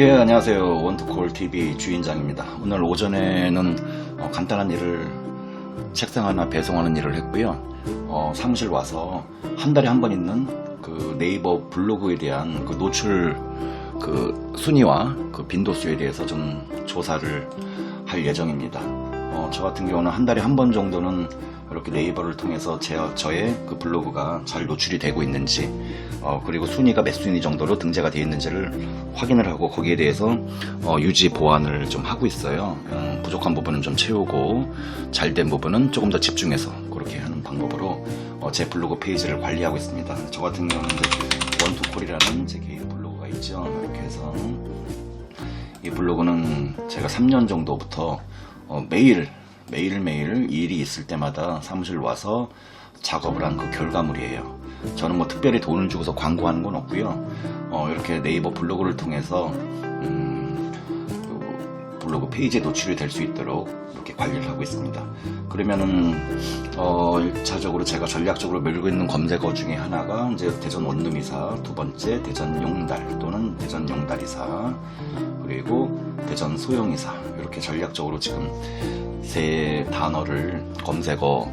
예, 안녕하세요. 원투콜 TV 주인장입니다. 오늘 오전에는 어, 간단한 일을 책상 하나 배송하는 일을 했고요. 어, 사무실 와서 한 달에 한 번 있는 그 네이버 블로그에 대한 그 노출 그 순위와 그 빈도수에 대해서 좀 조사를 할 예정입니다. 어, 저 같은 경우는 한 달에 한 번 정도는 이렇게 네이버를 통해서 제, 저의 그 블로그가 잘 노출이 되고 있는지 어, 그리고 순위가 몇 순위 정도로 등재가 되어 있는지를 확인을 하고 거기에 대해서 어, 유지 보완을 좀 하고 있어요. 음, 부족한 부분은 좀 채우고 잘된 부분은 조금 더 집중해서 그렇게 하는 방법으로 어, 제 블로그 페이지를 관리하고 있습니다. 저 같은 경우는 원투콜이라는 제 개인 블로그가 있죠. 이렇게 해서 이 블로그는 제가 3년 정도부터 어, 매일 매일매일 일이 있을 때마다 사무실 와서 작업을 한 그 결과물이에요. 저는 뭐 특별히 돈을 주고서 광고하는 건 없고요. 어, 이렇게 네이버 블로그를 통해서 음, 그 블로그 페이지에 노출이 될 수 있도록 이렇게 관리를 하고 있습니다. 그러면은 어, 1차적으로 제가 전략적으로 밀고 있는 검색어 중에 하나가 이제 대전 원룸이사, 두 번째 대전 용달 또는 대전 용달이사, 그리고 대전 소형이사 이렇게 전략적으로 지금 세 단어를 검색어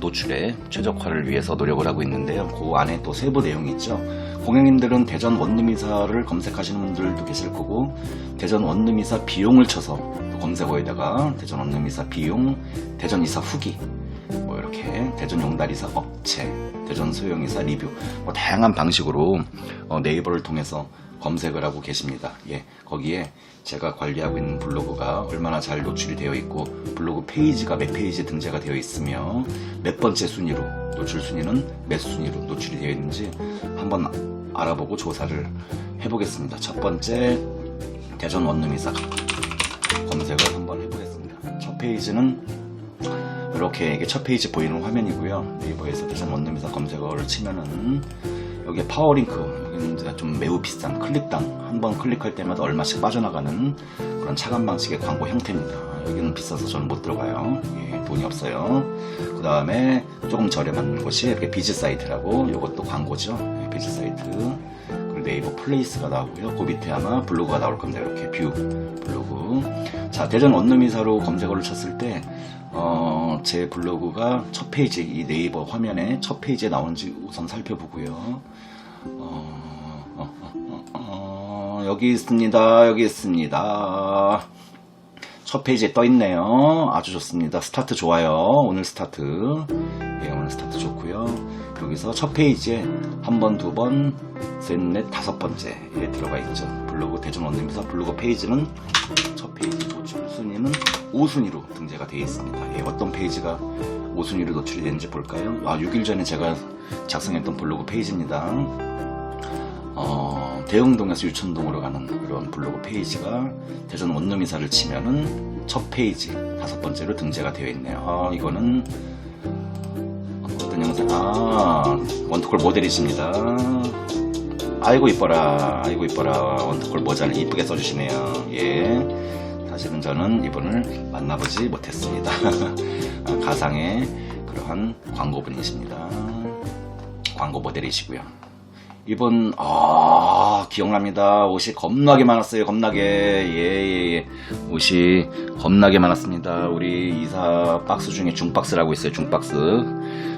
노출에 최적화를 위해서 노력을 하고 있는데요. 그 안에 또 세부 내용이 있죠. 고객님들은 대전 원룸이사를 검색하시는 분들도 계실 거고 대전 원룸이사 비용을 쳐서 검색어에다가 대전 원룸이사 비용, 대전 이사 후기 뭐 이렇게 대전 용달이사 업체, 대전 소형이사 리뷰 뭐 다양한 방식으로 어, 네이버를 통해서 검색을 하고 계십니다. 예, 거기에 제가 관리하고 있는 블로그가 얼마나 잘 노출이 되어 있고 블로그 페이지가 몇 페이지에 등재가 되어 있으며 몇 번째 순위로 노출 순위는 몇 순위로 노출이 되어 있는지 한번 알아보고 조사를 해보겠습니다. 첫 번째 대전 원룸이사 검색을 한번 해보겠습니다. 첫 페이지는 이렇게 이게 첫 페이지 보이는 화면이고요. 네이버에서 대전 원룸이사 검색어를 치면은 여기에 파워링크 이제 좀 매우 비싼 클릭당 한 번 클릭할 때마다 얼마씩 빠져나가는 그런 차감 방식의 광고 형태입니다. 여기는 비싸서 저는 못 들어가요. 예, 돈이 없어요. 그 다음에 조금 저렴한 곳이 이렇게 비즈 사이트라고 이것도 광고죠. 예, 비즈 사이트 그리고 네이버 플레이스가 나오고요. 그 밑에 아마 블로그가 나올 겁니다. 이렇게 뷰 블로그. 자 대전 원룸이사로 검색어를 쳤을 때 어, 제 블로그가 첫 페이지, 이 네이버 화면에 첫 페이지에 나오는지 우선 살펴보고요. 어, 여기 있습니다. 여기 있습니다. 첫 페이지에 떠 있네요. 아주 좋습니다. 스타트 좋아요. 오늘 스타트. 예, 오늘 스타트 좋고요. 여기서 첫 페이지에 한 번, 두 번, 셋, 넷, 다섯 번째에 들어가 있죠. 블로그 대전 원룸에서 블로그 페이지는 첫 페이지 노출 순위는 5순위로 등재가 되어 있습니다. 예, 어떤 페이지가 5순위로 노출이 되는지 볼까요? 아, 6일 전에 제가 작성했던 블로그 페이지입니다. 어, 대흥동에서 유천동으로 가는 그런 블로그 페이지가 대전 원룸이사를 치면은 첫 페이지 다섯 번째로 등재가 되어 있네요. 아, 이거는 어떤 영상? 아, 원투콜 모델이십니다. 아이고 이뻐라, 아이고 이뻐라. 원투콜 모자를 이쁘게 써주시네요. 예. 사실은 저는 이분을 만나보지 못했습니다. 아, 가상의 그러한 광고분이십니다. 광고 모델이시고요. 이분 아 기억납니다. 옷이 겁나게 많았어요. 겁나게 예예 예, 옷이 겁나게 많았습니다. 우리 이사 박스 중에 중박스라고 있어요. 중박스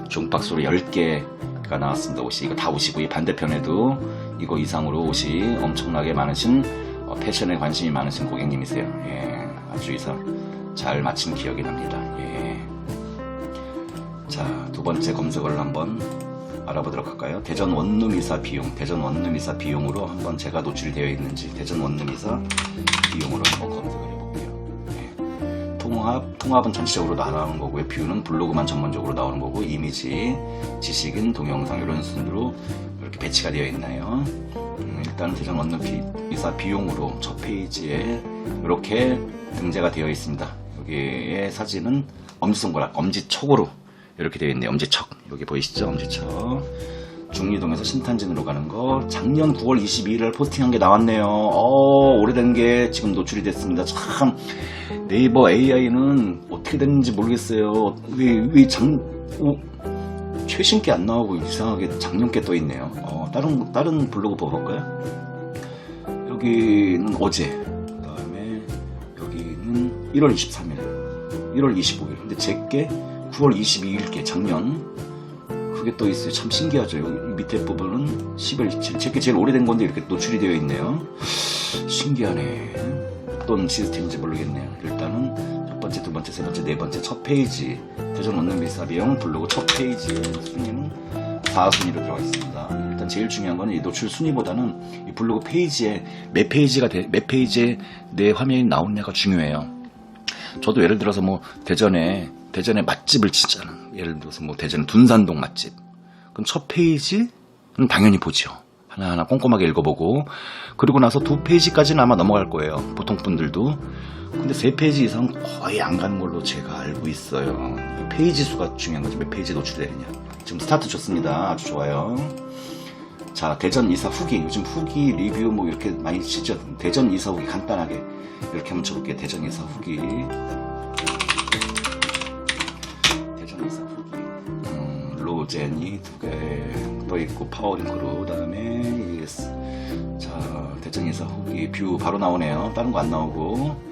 중박스로 10개가 나왔습니다. 옷이 이거 다 옷이고 이 반대편에도 이거 이상으로 옷이 엄청나게 많으신 어, 패션에 관심이 많으신 고객님이세요. 예 아주 이사 잘 마친 기억이 납니다. 예. 자, 두 번째 검색어를 한번 알아보도록 할까요? 대전 원룸이사 비용, 대전 원룸이사 비용으로 한번 제가 노출이 되어 있는지 대전 원룸이사 비용으로 한번 검색을 해볼게요. 네. 통합, 통합은 전체적으로 나오는 거고요. 뷰는 블로그만 전문적으로 나오는 거고 이미지, 지식인, 동영상 이런 순으로 이렇게 배치가 되어 있나요? 음, 일단 대전 원룸이사 비용으로 첫 페이지에 이렇게 등재가 되어 있습니다. 여기에 사진은 엄지손가락, 엄지척으로 이렇게 되어 있네요. 엄지척. 여기 보이시죠? 엄지척. 중리동에서 신탄진으로 가는 거 작년 9월 22일 포스팅한 게 나왔네요. 어, 오래된 게 지금 노출이 됐습니다. 참 네이버 AI는 어떻게 됐는지 모르겠어요. 왜, 왜 작, 어, 최신 게 안 나오고 이상하게 작년 게 떠 있네요. 어, 다른 다른 블로그 봐볼까요? 여기는 어제, 그 다음에 여기는 1월 23일, 1월 25일. 근데 제게 9월 22일께 작년 그게 또 있어요. 참 신기하죠. 밑에 부분은 10월 27일. 제게 제일 오래된 건데 이렇게 노출이 되어 있네요. 신기하네. 어떤 시스템인지 모르겠네요. 일단은 첫 번째, 두 번째, 세 번째, 네 번째 첫 페이지 대전 원룸 비사비용 블로그 첫 페이지의 순위는 4순위로 들어가 있습니다. 일단 제일 중요한 거는 이 노출 순위보다는 이 블로그 페이지에 몇 페이지가 돼- 몇 페이지에 내 화면이 나오느냐가 중요해요. 저도 예를 들어서 뭐 대전에 대전에 맛집을 치잖아. 예를 들어서 뭐 대전 둔산동 맛집. 그럼 첫 페이지는 당연히 보죠. 하나하나 꼼꼼하게 읽어보고 그리고 나서 두 페이지까지는 아마 넘어갈 거예요. 보통 분들도. 근데 세 페이지 이상 거의 안 가는 걸로 제가 알고 있어요. 이 페이지 수가 중요한 거지. 몇 페이지 노출되느냐. 지금 스타트 좋습니다. 아주 좋아요. 자, 대전 이사 후기. 요즘 후기 리뷰 뭐 이렇게 많이 치죠. 대전 이사 후기 간단하게 이렇게 한번 쳐볼게요. 대전 이사 후기. 후기. 음, 로젠이 두개또 있고 파워링크로 그다음에 ES. 자, 대전 이사 후기 뷰 바로 나오네요. 다른 거 안 나오고.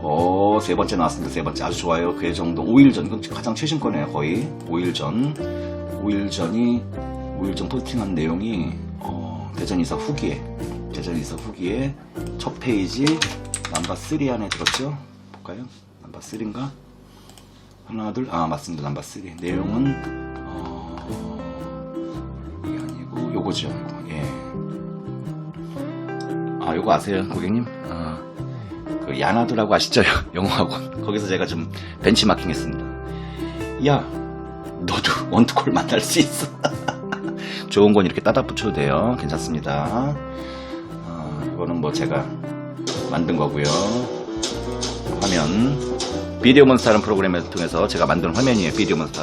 어, 세 번째 나왔습니다. 세 번째. 아주 좋아요. 그 정도. 5일 전. 이건 가장 최신 거네요. 거의. 5일 전. 5일 전이, 5일 전 포스팅한 내용이, 어, 대전 이사 후기에, 대전 이사 후기에 첫 페이지, 넘버 3 안에 들었죠? 볼까요? 넘버 3인가? 하나, 둘, 아, 맞습니다. 넘버 3. 내용은, 어, 이게 아니고, 요거죠. 요거. 예. 아, 요거 아세요, 고객님? 아, 그 야나두라고 아시죠? 영어학원. 거기서 제가 좀 벤치마킹 했습니다. 야, 너도 원투콜 만날 수 있어. 좋은 건 이렇게 따다 붙여도 돼요. 괜찮습니다. 아, 이거는 뭐 제가 만든 거고요. 화면. 비디오 몬스타라는 프로그램을 통해서 제가 만든 화면이에요. 비디오 몬스타.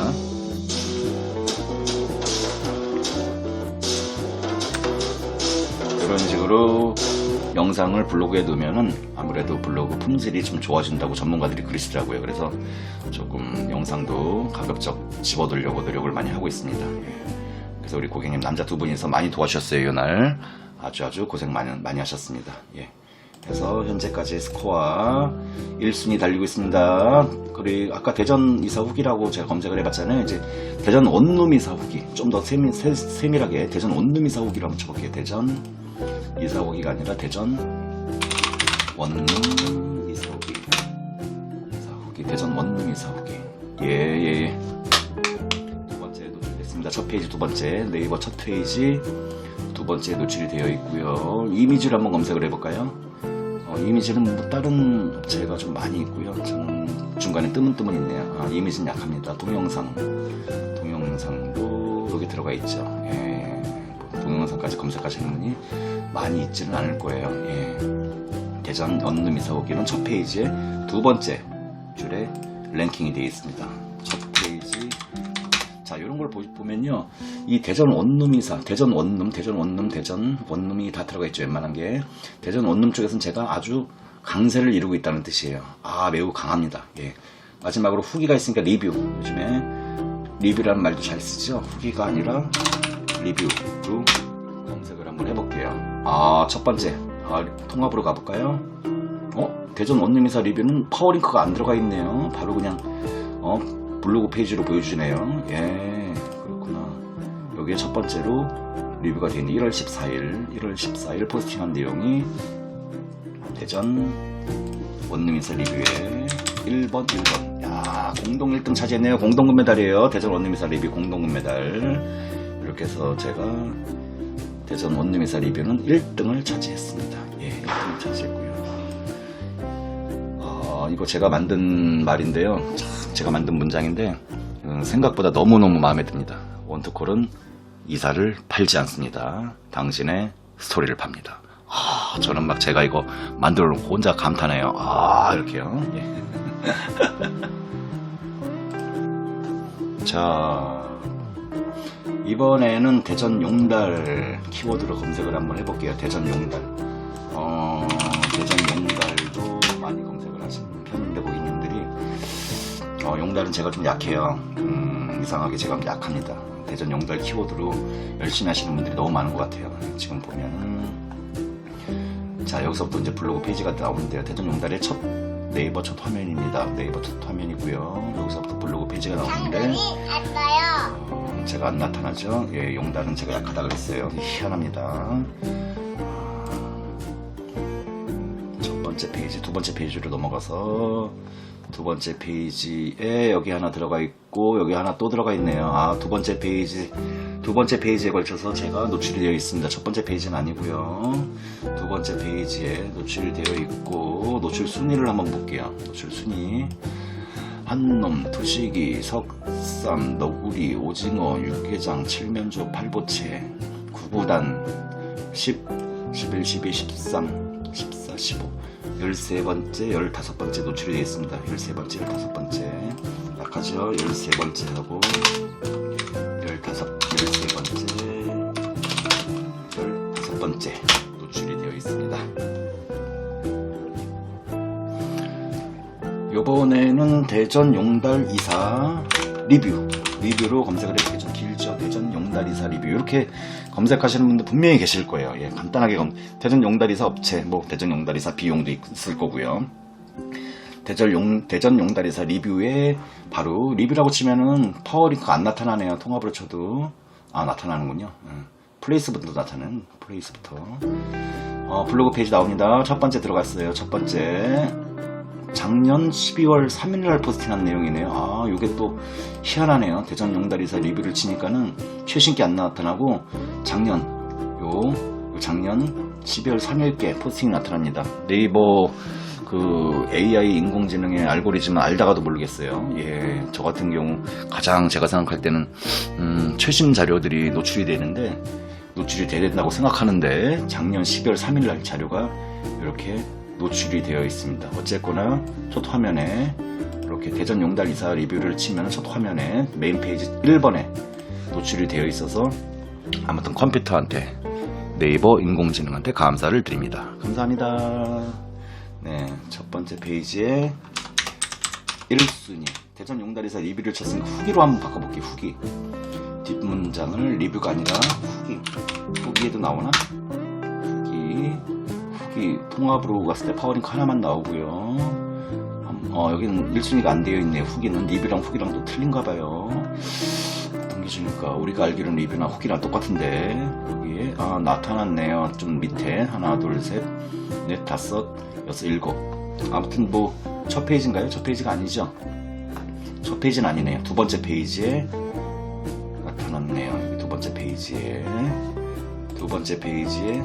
이런 식으로 영상을 블로그에 넣으면은 아무래도 블로그 품질이 좀 좋아진다고 전문가들이 그러시더라고요. 그래서 조금 영상도 가급적 집어들려고 노력을 많이 하고 있습니다. 예. 그래서 우리 고객님 남자 두 분이서 많이 도와주셨어요. 이날 아주 아주 고생 많이, 많이 하셨습니다. 예. 그래서 현재까지 스코어 1순위 달리고 있습니다. 그리고 아까 대전 이사 후기라고 제가 검색을 해봤잖아요. 이제 대전 원룸 이사 후기 좀 더 세밀, 세, 밀하게 대전 원룸 이사 후기를 한번 쳐볼게요. 대전 이사 후기가 아니라 대전 원룸 이사 후기 이사 후기 대전 원룸 이사 후기 예예 예. 두 번째 노출됐습니다. 첫 페이지 두 번째 네이버 첫 페이지 두 번째 노출이 되어 있고요. 이미지를 한번 검색을 해볼까요? 어, 이미지는 뭐 다른 업체가 좀 많이 있고요. 저는 중간에 뜨문뜨문 있네요. 아, 이미지는 약합니다. 동영상, 동영상도 여기 들어가 있죠. 예, 뭐 동영상까지 검색하시는 분이 많이 있지는 않을 거예요. 예. 대전 원룸 이사 오기는 첫 페이지에 두 번째 줄에 랭킹이 되어 있습니다. 자, 이런 걸 보- 보면요. 이 대전 원룸이사, 대전 원룸, 대전 원룸, 대전 원룸이 다 들어가 있죠. 웬만한 게. 대전 원룸 쪽에서는 제가 아주 강세를 이루고 있다는 뜻이에요. 아, 매우 강합니다. 예. 마지막으로 후기가 있으니까 리뷰. 요즘에 리뷰라는 말도 잘 쓰죠. 후기가 아니라 리뷰로 검색을 한번 해볼게요. 아, 첫 번째. 아, 통합으로 가볼까요? 어? 대전 원룸이사 리뷰는 파워링크가 안 들어가 있네요. 바로 그냥, 어, 블로그 페이지로 보여주네요. 예, 그렇구나. 여기에 첫 번째로 리뷰가 되어 있는 1월 14일, 1월 14일 포스팅한 내용이 대전 원룸이사 리뷰에 1번, 1번. 야, 공동 1등 차지했네요. 공동 금메달이에요. 대전 원룸이사 리뷰 공동 금메달. 이렇게 해서 제가 대전 원룸이사 리뷰는 1등을 차지했습니다. 예, 1등을 차지했고요. 어, 이거 제가 만든 말인데요. 참 제가 만든 문장인데 음, 생각보다 너무너무 마음에 듭니다. 원투콜은 이사를 팔지 않습니다. 당신의 스토리를 팝니다. 아, 저는 막 제가 이거 만들어 놓고 혼자 감탄해요. 아, 이렇게요. 예. 자, 이번에는 대전 용달 키워드로 검색을 한번 해볼게요. 대전 용달. 어, 용달은 제가 좀 약해요. 음, 이상하게 제가 약합니다. 대전 용달 키워드로 열심히 하시는 분들이 너무 많은 것 같아요. 지금 보면은 자 여기서부터 이제 블로그 페이지가 나오는데요. 대전 용달의 첫 네이버 첫 화면입니다. 네이버 첫 화면이고요. 여기서부터 블로그 페이지가 나오는데. 어, 제가 안 나타나죠. 예, 용달은 제가 약하다 그랬어요. 희한합니다. 첫 번째 페이지, 두 번째 페이지로 넘어가서 두 번째 페이지에 여기 하나 들어가 있고 여기 하나 또 들어가 있네요. 아, 두 번째 페이지, 두 번째 페이지에 걸쳐서 제가 노출이 되어 있습니다. 첫 번째 페이지는 아니고요. 두 번째 페이지에 노출이 되어 있고 노출 순위를 한번 볼게요. 노출 순위. 한놈, 투시기, 석삼, 너구리, 오징어, 육개장, 칠면조, 팔보채, 구구단, 10, 11, 12, 13, 14, 15, 13번째, 15번째 노출이 되어 있습니다. 13번째, 15번째. 아까죠? 13번째 하고, 15, 13번째, 15번째 노출이 되어 있습니다. 요번에는 대전 용달 이사 리뷰 리뷰로 검색을 해볼게요 좀 길죠 대전 용달 이사 리뷰 이렇게 검색하시는 분들 분명히 계실 거예요. 예, 간단하게 검 대전 용달 이사 업체 뭐 대전 용달 이사 비용도 있을 거고요. 대전 용 대전 용달 이사 리뷰에 바로 리뷰라고 치면은 파워링크 안 나타나네요. 통합으로 쳐도. 아 나타나는군요. 예. 플레이스부터 나타나는 플레이스부터. 어, 블로그 페이지 나옵니다. 첫 번째 들어갔어요. 첫 번째 작년 12월 3일날 포스팅한 내용이네요. 아, 이게 또 희한하네요. 대전 용다리사 리뷰를 치니까는 최신 게 안 나타나고 작년 요, 요 작년 12월 3일께 포스팅이 나타납니다. 네이버 그 AI 인공지능의 알고리즘은 알다가도 모르겠어요. 예, 저 같은 경우 가장 제가 생각할 때는 음, 최신 자료들이 노출이 되는데 노출이 돼야 된다고 생각하는데 작년 12월 3일날 자료가 이렇게 노출이 되어 있습니다. 어쨌거나 첫 화면에 이렇게 대전 용달 이사 리뷰를 치면 첫 화면에 메인 페이지 1번에 노출이 되어 있어서 아무튼 컴퓨터한테 네이버 인공지능한테 감사를 드립니다. 감사합니다. 네, 첫 번째 페이지에 1순위 대전 용달 이사 리뷰를 쳤으니까 후기로 한번 바꿔볼게요. 후기 뒷문장을 리뷰가 아니라 후기 후기에도 나오나? 후기 후기 통합으로 갔을 때 파워링크 하나만 나오고요. 음, 어, 여기는 1순위가 안 되어 있네요. 후기는 리뷰랑 후기랑 또 틀린가 봐요. 기준일까? 우리가 알기로는 리뷰나 후기랑 똑같은데 여기에 아 나타났네요. 좀 밑에 하나, 둘, 셋, 넷, 다섯, 여섯, 일곱. 아무튼 뭐 첫 페이지인가요? 첫 페이지가 아니죠? 첫 페이지는 아니네요. 두 번째 페이지에 나타났네요. 여기 두 번째 페이지에 두 번째 페이지에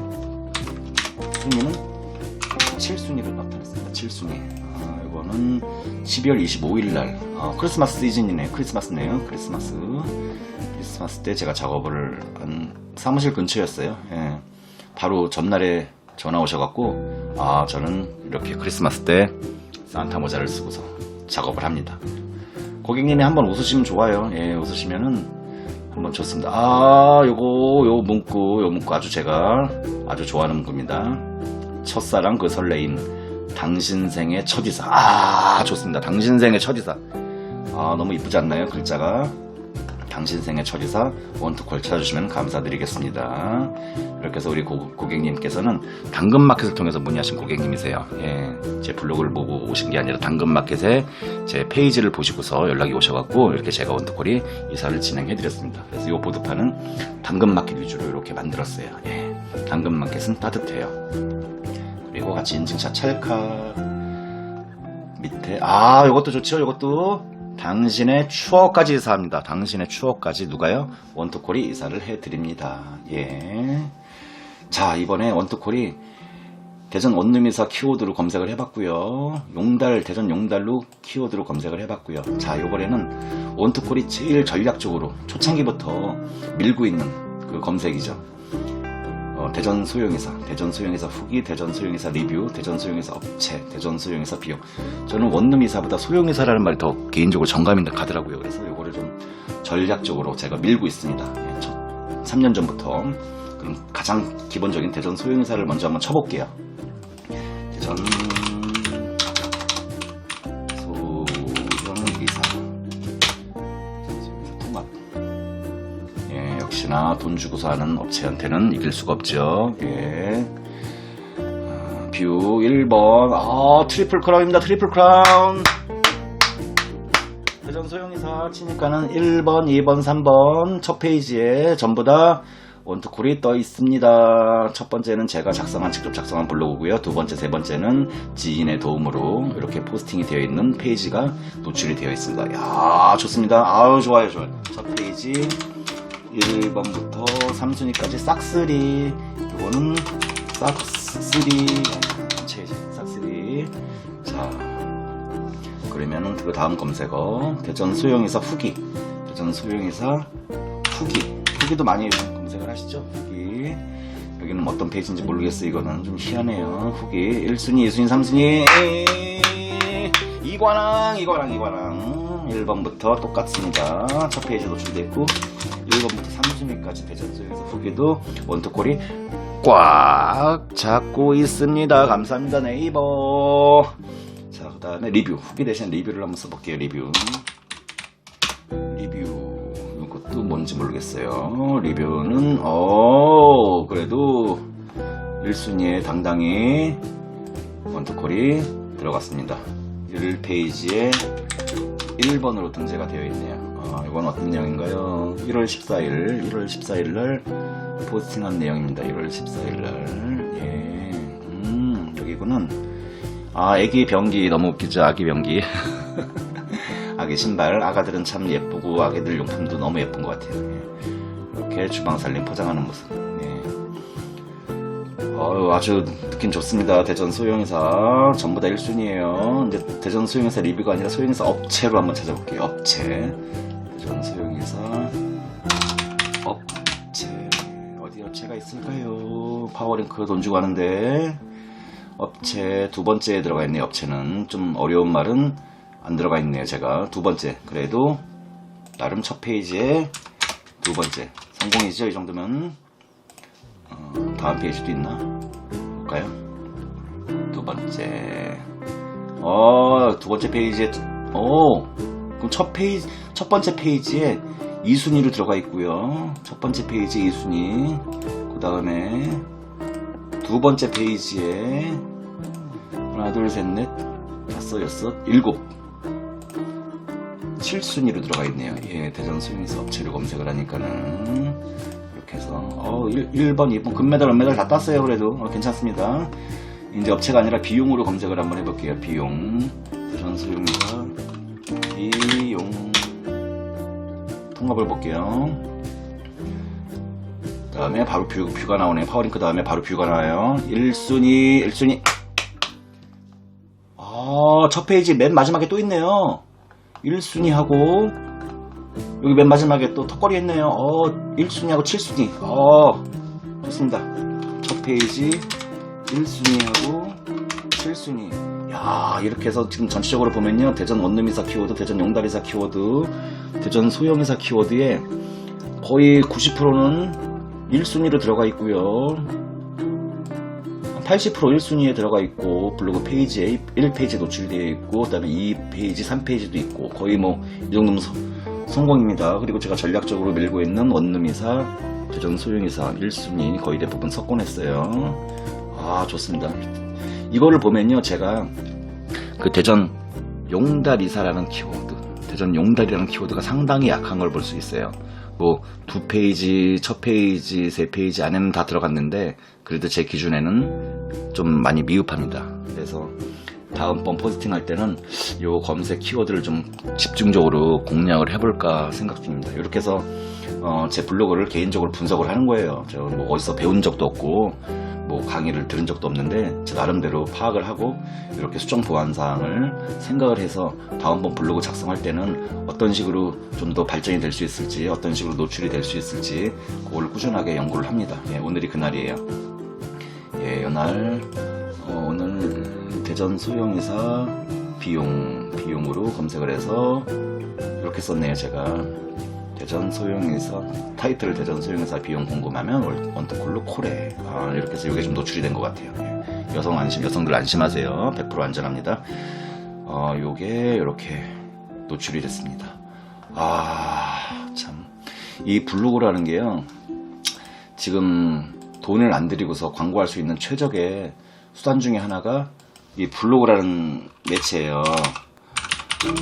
순위는 7순위로 나타났습니다. 7순위. 아, 이거는 12월 25일 날 아, 크리스마스 시즌이네요. 크리스마스네요. 크리스마스. 크리스마스 때 제가 작업을 한 사무실 근처였어요. 예. 바로 전날에 전화 오셔갖고 아 저는 이렇게 크리스마스 때 산타 모자를 쓰고서 작업을 합니다. 고객님이 한번 웃으시면 좋아요. 예, 웃으시면은 한번 좋습니다. 아, 요거, 요 문구, 요 문구 아주 제가 아주 좋아하는 문구입니다. 첫사랑 그 설레임. 당신 생의 첫이사. 아, 좋습니다. 당신 생의 첫이사. 아, 너무 이쁘지 않나요? 글자가. 당신 생의 첫이사 원투 콜 찾아주시면 감사드리겠습니다. 이렇게 해서 우리 고, 고객님께서는 당근마켓을 통해서 문의하신 고객님이세요. 예, 제 블로그를 보고 오신 게 아니라 당근마켓에 제 페이지를 보시고서 연락이 오셔갖고 이렇게 제가 원투콜이 이사를 진행해드렸습니다. 그래서 이 보드판은 당근마켓 위주로 이렇게 만들었어요. 예, 당근마켓은 따뜻해요. 그리고 같이 인증샷 찰칵 밑에. 아 이것도 좋죠 이것도. 당신의 추억까지 이사합니다. 당신의 추억까지 누가요? 원투콜이 이사를 해드립니다. 예자 이번에 원투콜이 대전 원룸이사 키워드로 검색을 해봤고요. 용달 대전 용달로 키워드로 검색을 해봤고요. 자 이번에는 원투콜이 제일 전략적으로 초창기부터 밀고 있는 그 검색이죠 어, 대전 소형회사, 대전 소형회사 후기, 대전 소형회사 리뷰, 대전 소형회사 업체, 대전 소형회사 비용. 저는 원룸이사보다 소형회사라는 말이 더 개인적으로 정감이 가더라고요. 그래서 이거를 좀 전략적으로 제가 밀고 있습니다. 예, 첫 3년 전부터. 그럼 가장 기본적인 대전 소형회사를 먼저 한번 쳐볼게요. 대전 돈 주고서 하는 업체한테는 이길 수가 없죠. 예. 아, 뷰 1번. 아 트리플 크라운입니다. 트리플 크라운. 대전 소용이사 치니까는 1번 2번 3번. 첫 페이지에 전부 다 원투콜이 떠 있습니다. 첫 번째는 제가 작성한 직접 작성한 블로그고요. 두 번째 세 번째는 지인의 도움으로 이렇게 포스팅이 되어 있는 페이지가 노출이 되어 있습니다. 야 좋습니다. 아우 좋아요 좋아요. 첫 페이지 1번부터 3순위까지 싹쓸이. 이거는 싹쓸이. 전체 싹쓸이. 자 그러면은 그 다음 검색어. 대전 소형회사 후기. 대전 소형회사 후기. 후기도 많이 검색을 하시죠 후기. 여기는 어떤 페이지인지 모르겠어요. 이거는 좀 희한해요. 후기. 1순위 2순위 3순위. 이관왕 이관왕 이관왕 1번부터 똑같습니다 첫 페이지 노출되어 있고 1번부터 3순위까지 대전 소형회사 후기도 원투콜이 꽉 잡고 있습니다 감사합니다 네이버 자, 그 다음에 리뷰. 후기 대신 리뷰를 한번 써볼게요, 리뷰. 리뷰. 이것도 뭔지 모르겠어요. 리뷰는, 어 그래도 1순위에 당당히 원투콜이 들어갔습니다. 1페이지에 1번으로 등재가 되어 있네요. 아, 이건 어떤 내용인가요? 1월 14일, 1월 14일 날 포스팅한 내용입니다. 1월 14일 날. 예. 음, 여기구는. 아, 애기 변기 너무 웃기죠, 아기 변기. 아기 신발, 아가들은 참 예쁘고, 아기들 용품도 너무 예쁜 것 같아요. 예. 이렇게 주방 살림 포장하는 모습. 예. 어우, 아주 느낌 좋습니다. 대전 소형회사. 전부 다 1순위에요. 근데 대전 소형회사 리뷰가 아니라 소형회사 업체로 한번 찾아볼게요. 업체. 대전 소형회사. 업체. 어디 업체가 있을까요? 파워링크 돈 주고 하는데. 업체 두 번째에 들어가 있네요. 업체는 좀 어려운 말은 안 들어가 있네요. 제가 두 번째 그래도 나름 첫 페이지에 두 번째 성공이죠. 이 정도면 어, 다음 페이지도 있나 볼까요? 두 번째 어 두 번째 페이지에 어 그럼 첫 페이지 첫 번째 페이지에 2순위로 들어가 있고요. 첫 번째 페이지 2순위 그 다음에 두 번째 페이지에 하나 둘 셋 넷 다섯 여섯 일곱 7순위로 들어가 있네요. 예, 대전 수용에서 업체를 검색을 하니까는 이렇게 해서 어 1, 번 2번 금메달 은메달 다 땄어요. 그래도 어, 괜찮습니다. 이제 업체가 아니라 비용으로 검색을 한번 해볼게요. 비용 대전 수용에서 비용 통합을 볼게요. 다음에 바로 뷰, 뷰가 나오네요. 파워링크 다음에 바로 뷰가 나와요. 1순위, 1순위. 아, 첫 페이지 맨 마지막에 또 있네요. 1순위하고, 여기 맨 마지막에 또 턱걸이 했네요. 어, 1순위하고 7순위. 어, 좋습니다. 첫 페이지, 1순위하고 7순위. 야, 이렇게 해서 지금 전체적으로 보면요. 대전 원룸이사 키워드, 대전 용달이사 키워드, 대전 소형이사 키워드에 거의 90%는 1순위로 들어가 있고요. 80% 1순위에 들어가 있고 블로그 페이지에 1페이지 노출되어 있고 그다음에 2페이지, 3페이지도 있고 거의 뭐 이 정도면 서- 성공입니다. 그리고 제가 전략적으로 밀고 있는 원룸이사, 대전 소형이사 1순위 거의 대부분 석권했어요. 아 좋습니다. 이거를 보면요 제가 그 대전 용달이사라는 키워드, 대전 용달이라는 키워드가 상당히 약한 걸 볼 수 있어요. 뭐 두 페이지, 첫 페이지, 세 페이지 안에는 다 들어갔는데 그래도 제 기준에는 좀 많이 미흡합니다. 그래서 다음번 포스팅 할 때는 요 검색 키워드를 좀 집중적으로 공략을 해볼까 생각 중입니다. 이렇게 해서 어, 제 블로그를 개인적으로 분석을 하는 거예요. 제가 뭐 어디서 배운 적도 없고 뭐 강의를 들은 적도 없는데 제 나름대로 파악을 하고 이렇게 수정 보완 사항을 생각을 해서 다음번 블로그 작성할 때는 어떤 식으로 좀 더 발전이 될 수 있을지 어떤 식으로 노출이 될 수 있을지 그걸 꾸준하게 연구를 합니다. 예, 오늘이 그날이에요. 예, 이날 어, 오늘 대전 소형회사 비용 비용으로 검색을 해서 이렇게 썼네요 제가. 대전 소형회사 타이틀을 대전 소형회사 비용 궁금하면 월- 원터콜로 콜에. 아, 이렇게 해서 이게 좀 노출이 된 것 같아요. 예. 여성 안심 여성들 안심하세요. 100% 안전합니다. 어 요게 이렇게 노출이 됐습니다. 아 참. 이 블로그라는 게요 지금 돈을 안 들이고서 광고할 수 있는 최적의 수단 중에 하나가 이 블로그라는 매체예요.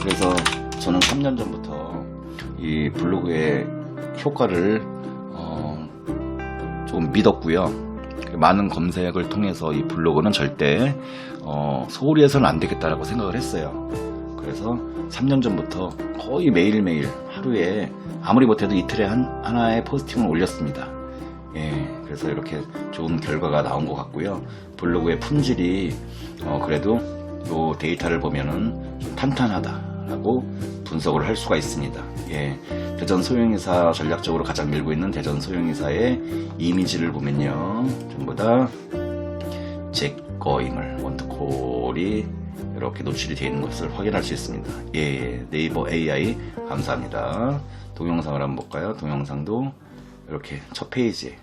그래서 저는 3년 전부터 이 블로그의 효과를 어, 조금 믿었고요. 많은 검색을 통해서 이 블로그는 절대 어, 소홀히 해서는 안 되겠다라고 생각을 했어요. 그래서 3년 전부터 거의 매일매일 하루에 아무리 못해도 이틀에 한, 하나의 포스팅을 올렸습니다. 예, 그래서 이렇게 좋은 결과가 나온 것 같고요. 블로그의 품질이 어, 그래도 요 데이터를 보면은 좀 탄탄하다라고 분석을 할 수가 있습니다. 예, 대전 소형회사 전략적으로 가장 밀고 있는 대전 소형회사의 이미지를 보면요, 전부 다 제 거임을 원투콜이 이렇게 노출이 되어 있는 것을 확인할 수 있습니다. 예, 예. 네이버 AI 감사합니다. 동영상을 한번 볼까요? 동영상도 이렇게 첫 페이지,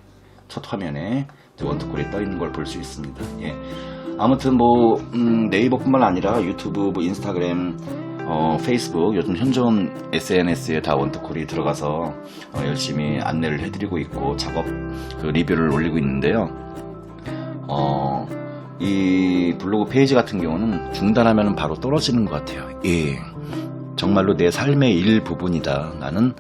첫 화면에 원투콜이 떠 있는 걸 볼 수 있습니다. 예. 아무튼 뭐 음, 네이버뿐만 아니라 유튜브, 뭐 인스타그램, 어, 페이스북 요즘 현존 SNS에 다 원투콜이 들어가서 어, 열심히 안내를 해드리고 있고 작업 그 리뷰를 올리고 있는데요. 어, 이 블로그 페이지 같은 경우는 중단하면 바로 떨어지는 것 같아요. 예. 정말로 내 삶의 일부분이다. 나는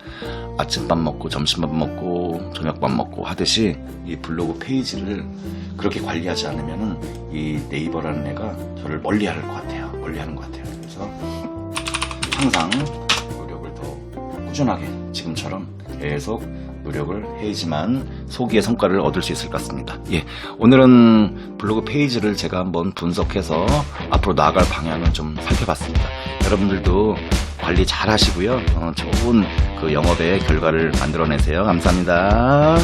아침밥 먹고 점심밥 먹고 저녁밥 먹고 하듯이 이 블로그 페이지를 그렇게 관리하지 않으면은 이 네이버라는 애가 저를 멀리 할 것 같아요. 멀리 하는 것 같아요. 그래서 항상 노력을 더 꾸준하게 지금처럼 계속 노력을 해야지만 소기의 성과를 얻을 수 있을 것 같습니다. 예, 오늘은 블로그 페이지를 제가 한번 분석해서 앞으로 나아갈 방향을 좀 살펴봤습니다. 여러분들도 관리 잘 하시고요. 어, 좋은 그 영업의 결과를 만들어내세요. 감사합니다.